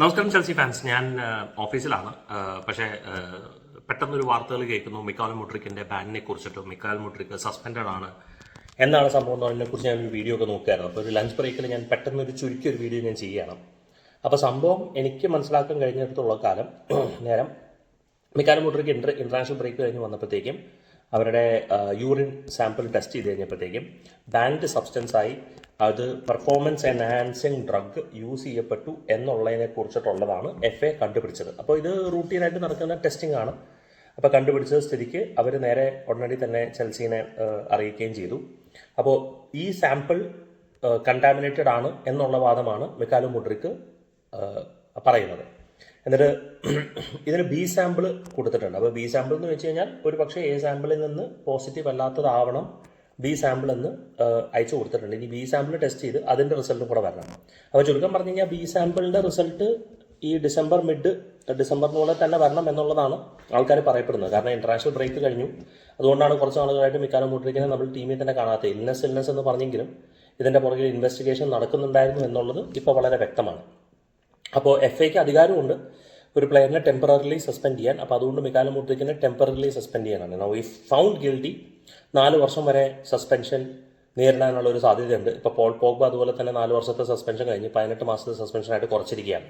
നമസ്കാരം Chelsea fans ഞാൻ ഓഫീസിലാണ്. പക്ഷേ പെട്ടെന്നൊരു വാർത്തകൾ കേൾക്കുന്നു. മിക്കാൽ മുട്രിക്കിന്റെ ബാനിനെ കുറിച്ചിട്ട് മിക്കാൽ മുട്രിക്ക് സസ്പെൻഡഡ് ആണ് എന്താണ് സംഭവം. എന്നതിനെ കുറിച്ച് ഞാൻ ഒരു വീഡിയോ ഒക്കെ നോക്കുകയായിരുന്നു. അപ്പോൾ ഒരു ലഞ്ച് ബ്രേക്കിൽ ഞാൻ പെട്ടെന്ന് ഒരു ചുരുക്കി ഒരു വീഡിയോ ഞാൻ ചെയ്യണം അപ്പോൾ സംഭവം എനിക്ക് മനസ്സിലാക്കാൻ കഴിഞ്ഞിടത്തോളം കാലം നേരം Mykhailo Mudryk inter international break കഴിഞ്ഞ് വന്നപ്പോഴത്തേക്കും അവരുടെ യൂറിൻ സാമ്പിൾ ടെസ്റ്റ് ചെയ്ത് കഴിഞ്ഞപ്പോഴത്തേക്കും ബാൻഡ് സബ്സ്റ്റൻസ് ആയി അത് പെർഫോമൻസ് എൻഹാൻസിങ് ഡ്രഗ് യൂസ് ചെയ്യപ്പെട്ടു എന്നുള്ളതിനെ കുറിച്ചിട്ടുള്ളതാണ് എഫ് എ കണ്ടുപിടിച്ചത്. അപ്പോൾ ഇത് റൂട്ടീനായിട്ട് നടക്കുന്ന ടെസ്റ്റിംഗ് ആണ്. അപ്പോൾ കണ്ടുപിടിച്ച സ്ഥിതിക്ക് അവർ നേരെ ഉടനടി തന്നെ ചെൽസീനെ അറിയിക്കുകയും ചെയ്തു. അപ്പോൾ ഈ സാമ്പിൾ കണ്ടാമിനേറ്റഡ് ആണ് എന്നുള്ള വാദമാണ് മിക്കാലു മുഡ്രിക്ക് പറയുന്നത്. എന്നിട്ട് ഇതിന് ബി സാമ്പിൾ കൊടുത്തിട്ടുണ്ട്. അപ്പോൾ ബി സാമ്പിൾ എന്ന് വെച്ച് കഴിഞ്ഞാൽ ഒരു പക്ഷേ എ സാമ്പിളിൽ നിന്ന് പോസിറ്റീവ് അല്ലാത്തതാവണം ബി സാമ്പിൾ എന്ന് അയച്ചു കൊടുത്തിട്ടുണ്ട്. ഇനി ബി സാമ്പിൾ ടെസ്റ്റ് ചെയ്ത് അതിന്റെ റിസൾട്ടും കൂടെ വരണം. അപ്പോൾ ചുരുക്കം പറഞ്ഞു കഴിഞ്ഞാൽ ബി സാമ്പിളിന്റെ റിസൾട്ട് ഈ ഡിസംബർ മിഡ് ഡിസംബറിനുള്ളിൽ തന്നെ വരണം എന്നുള്ളതാണ് ആൾക്കാർ പറയപ്പെടുന്നത്. കാരണം ഇന്റർനാഷണൽ ബ്രേക്ക് കഴിഞ്ഞു. അതുകൊണ്ടാണ് കുറച്ച് ആളുകളായിട്ട് മിക്കാനും മുട്രിക്കിനെ നമ്മൾ ടീമിൽ തന്നെ കാണാത്ത ഇൽനെസ് ഇൽനെസ് എന്ന് പറഞ്ഞെങ്കിലും ഇതിന്റെ പുറകിൽ ഇൻവെസ്റ്റിഗേഷൻ നടക്കുന്നുണ്ടായിരുന്നു എന്നുള്ളത് ഇപ്പോൾ വളരെ വ്യക്തമാണ്. അപ്പോൾ എഫ് ഐക്ക് അധികാരമുണ്ട്. ഒരു പ്ലെയറിനെ ടെമ്പററിലി സസ്പെൻഡ് ചെയ്യാൻ. അപ്പോൾ അതുകൊണ്ട് മിക്കാലമൂർത്തിക്കിനെ ടെമ്പററിലി സസ്പെൻഡ് ചെയ്യാനാണ്. നൗ ഇഫ് ഫൗണ്ട് ഗിൽഡി നാല് വർഷം വരെ സസ്പെൻഷൻ നേരിടാനുള്ള ഒരു സാധ്യതയുണ്ട്. ഇപ്പോൾ പോൾ പോഗ്ബ അതുപോലെ തന്നെ നാല് വർഷത്തെ സസ്പെൻഷൻ കഴിഞ്ഞ് പതിനെട്ട് മാസത്തെ സസ്പെൻഷനായിട്ട് കുറച്ചിരിക്കുകയാണ്.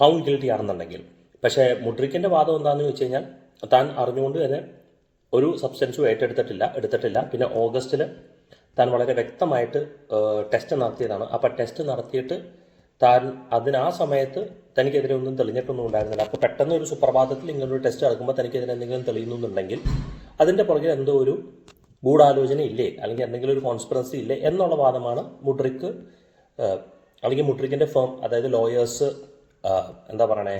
ഫൗണ്ട് ഗിൽഡി ആണെന്നുണ്ടെങ്കിൽ. പക്ഷേ മുഡ്രിക്കിന്റെ വാദം എന്താണെന്ന് വെച്ച് കഴിഞ്ഞാൽ താൻ അറിഞ്ഞുകൊണ്ട് തന്നെ ഒരു സബ്സ്റ്റൻസും ഏറ്റെടുത്തിട്ടില്ല എടുത്തിട്ടില്ല. പിന്നെ ഓഗസ്റ്റിൽ താൻ വളരെ വ്യക്തമായിട്ട് ടെസ്റ്റ് നടത്തിയതാണ്. അപ്പോൾ ടെസ്റ്റ് നടത്തിയിട്ട് താൻ അതിന് ആ സമയത്ത് തനിക്കെതിരെ ഒന്നും തെളിഞ്ഞിട്ടൊന്നും ഉണ്ടായിരുന്നില്ല. അപ്പോൾ പെട്ടെന്ന് ഒരു സുപ്രഭാതത്തിൽ ഇങ്ങനൊരു ടെസ്റ്റ് നടക്കുമ്പോൾ തനിക്കെതിരെ എന്തെങ്കിലും തെളിയുന്നുണ്ടെങ്കിൽ അതിന്റെ പുറകെ എന്തോ ഒരു ഗൂഢാലോചന ഇല്ലേ? അല്ലെങ്കിൽ എന്തെങ്കിലും ഒരു കോൺസ്പിറൻസി ഇല്ലേ? എന്നുള്ള വാദമാണ് മുട്രിക്ക് അല്ലെങ്കിൽ മുട്രിക്കിന്റെ ഫേം അതായത് ലോയേഴ്സ് എന്താ പറയണേ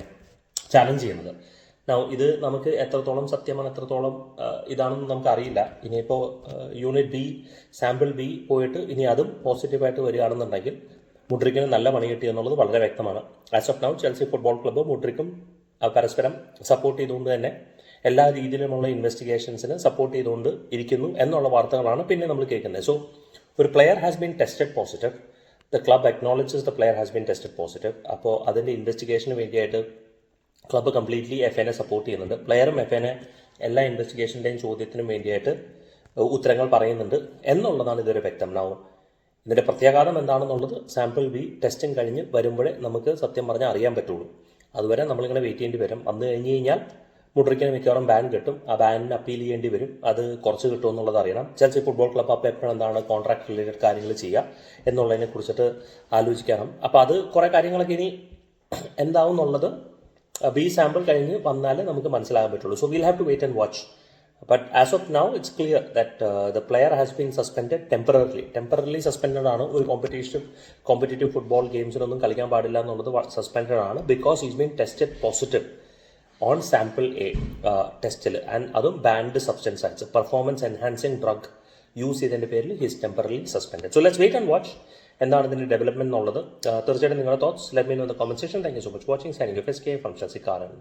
ചാലഞ്ച് ചെയ്യുന്നത്. ഇത് നമുക്ക് എത്രത്തോളം സത്യമാണ് എത്രത്തോളം ഇതാണെന്ന് നമുക്ക് അറിയില്ല ഇനിയിപ്പോൾ യൂണിറ്റ് ബി സാമ്പിൾ ബി പോയിട്ട് ഇനി അതും പോസിറ്റീവായിട്ട് വരികയാണെന്നുണ്ടെങ്കിൽ മുട്രിക്കിന് നല്ല പണി കിട്ടി എന്നുള്ളത് വളരെ വ്യക്തമാണ്. As of now Chelsea football club മുഡ്രിക്കും പരസ്പരം സപ്പോർട്ട് ചെയ്തുകൊണ്ട് തന്നെ എല്ലാ രീതിയിലുമുള്ള ഇൻവെസ്റ്റിഗേഷൻസിന് സപ്പോർട്ട് ചെയ്തുകൊണ്ട് ഇരിക്കുന്നു എന്നുള്ള വാർത്തകളാണ് പിന്നെ നമ്മൾ കേൾക്കുന്നത്. സോ ഒരു player has been tested positive the club acknowledges the player has been tested positive അപ്പോൾ അതിന്റെ ഇൻവെസ്റ്റിഗേഷന് വേണ്ടിയായിട്ട് ക്ലബ്ബ് കംപ്ലീറ്റ്ലി എഫ് എനെ സപ്പോർട്ട് ചെയ്യുന്നുണ്ട്. പ്ലെയറും എഫ് എനെ എല്ലാ ഇൻവെസ്റ്റിഗേഷന്റെയും ചോദ്യത്തിനും വേണ്ടിയായിട്ട് ഉത്തരങ്ങൾ പറയുന്നുണ്ട് എന്നുള്ളതാണ് ഇതൊരു വ്യക്തം. വ്യക്തമാവും ഇതിന്റെ പ്രത്യാഘാതം എന്താണെന്നുള്ളത് സാമ്പിൾ ബി ടെസ്റ്റും കഴിഞ്ഞ് വരുമ്പോഴേ നമുക്ക് സത്യം പറഞ്ഞാൽ അറിയാൻ പറ്റുള്ളൂ. അതുവരെ നമ്മളിങ്ങനെ വെയിറ്റ് ചെയ്യേണ്ടി വരും. വന്നു കഴിഞ്ഞ് കഴിഞ്ഞാൽ മുഡ്രിക്കിന് മിക്കവാറും ബാൻ കിട്ടും. ആ ബാനിന് അപ്പീൽ ചെയ്യേണ്ടി വരും. അത് കുറച്ച് കിട്ടും എന്നുള്ളത് അറിയണം. ചെൽസി ഫുട്ബോൾ ക്ലബ്ബ് അപ്പോൾ എപ്പോഴും എന്താണ് കോൺട്രാക്ട് റിലേറ്റഡ് കാര്യങ്ങൾ ചെയ്യുക എന്നുള്ളതിനെ കുറിച്ചിട്ട് ആലോചിക്കണം. അപ്പോൾ അത് കുറേ കാര്യങ്ങളൊക്കെ ഇനി എന്താവും എന്നുള്ളത് ബി സാമ്പിൾ കഴിഞ്ഞ് വന്നാലേ നമുക്ക് മനസ്സിലാകാൻ പറ്റുള്ളൂ. So will have to wait and watch but as of now it's clear that the player has been suspended temporarily temporarily suspended ആണ് ഒരു കോമ്പറ്റീഷൻ കോമ്പറ്റേറ്റീവ് ഫുട്ബോൾ ഗെയിംസിനൊന്നും കളിക്കാൻ പാടില്ല എന്നുള്ളത് സസ്പെൻഡഡ് ആണ് because is been tested positive on sample A ടെസ്റ്റിൽ and അതും banned substance ആയിട്ട്. Performance enhancing drug use ചെയ്തതിന്റെ പേരിൽ his temporary suspend so let's wait and watch എന്താണ് ഇതിന്റെ ഡെവലപ്മെന്റ് എന്നുള്ളത്. ആ, തീർച്ചയായിട്ടും നിങ്ങളുടെ thoughts let me in the comment section thank you so much watching സാനിങ് F S K from Sasikaran